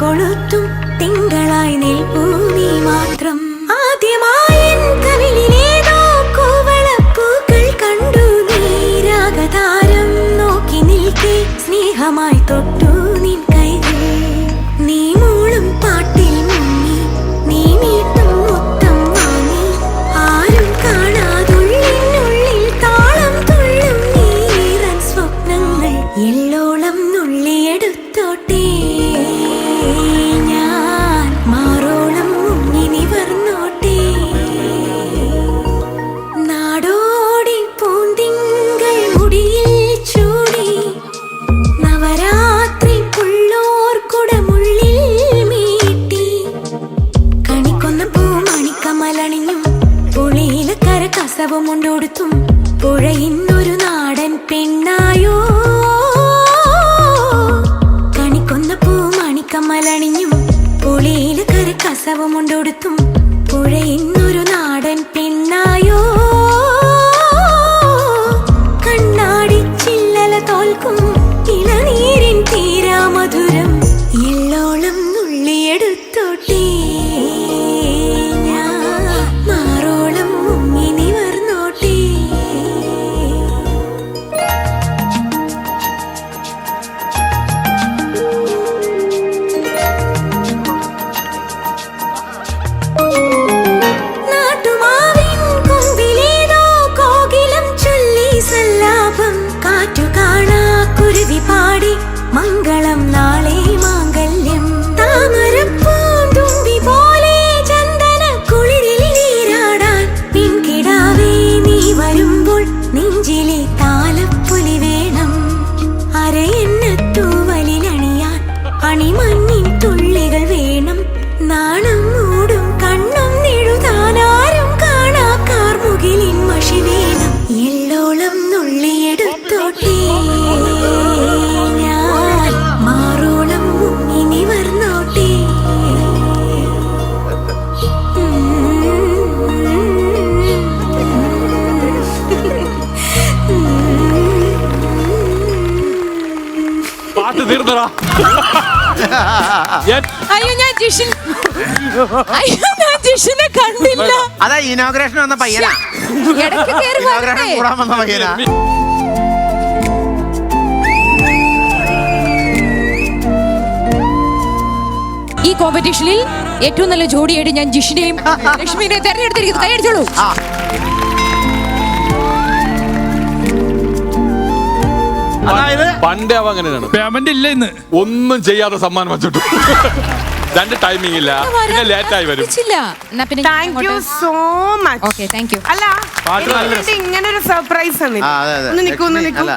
കൊളുത്തും തിങ്കളായി നിൽപ്പൂ നീ മാത്രം. ആദ്യമായി കവിളിലേതോ കൂവളപ്പൂക്കൾ കണ്ടു നീരാഗതാരം നോക്കി നിൽക്കേ. സ്നേഹമായി തൊട്ടു നിൻ കൈകൾ. നീ കരണിഞ്ഞും പുളിയിൽ കര കസവും ഉണ്ടൊടുത്തും പുഴയിന്നൊരു നാടൻ പെണ്ണായോ? കണിക്കൊന്ന പൂ മണിക്കമ്മലണിഞ്ഞും പുളിയിൽ കര കസവും ഉണ്ടൊടുത്തും പുഴയിന്നു am not പാട്ട് തീർന്നടാ. അയ്യോ ഞാൻ ജിഷിൻ അയ്യോ ഞാൻ ജിഷിനെ കണ്ടില്ല. അതാ ഇനോഗ്രേഷൻ വന്ന പയ്യനാ. ഇടയ്ക്ക് കയറി ഇനോഗ്രേഷൻ കൂടാൻ വന്ന പയ്യനാ. ഈ കോമ്പറ്റീഷനിൽ ഏറ്റവും നല്ല ജോഡിയായിട്ട് ഞാൻ ജിഷിനെയും ലക്ഷ്മിനെയും തെരഞ്ഞെടുത്തിരിക്കുന്നു. കൈയടിച്ചോളൂ ആ. അതായത് പണ്ടേ അവ അങ്ങനെയാണ്. പേയ്മെന്റ് ഇല്ല ഇന്ന്. ഒന്നും ചെയ്യാതെ സമ്മാനം വെച്ചിട്ടു. രണ്ട് ടൈമിംഗ് ഇല്ല. പിന്നെ ലേറ്റ് ആയി വരും. താങ്ക് യു സോ മച്ച് അല്ല ഇങ്ങനെ ഒരു സർപ്രൈസ് ആണ്. അതെ, അതെ. ഒന്ന് നിക്കൂ ഒന്ന് നിക്കൂ. അല്ല.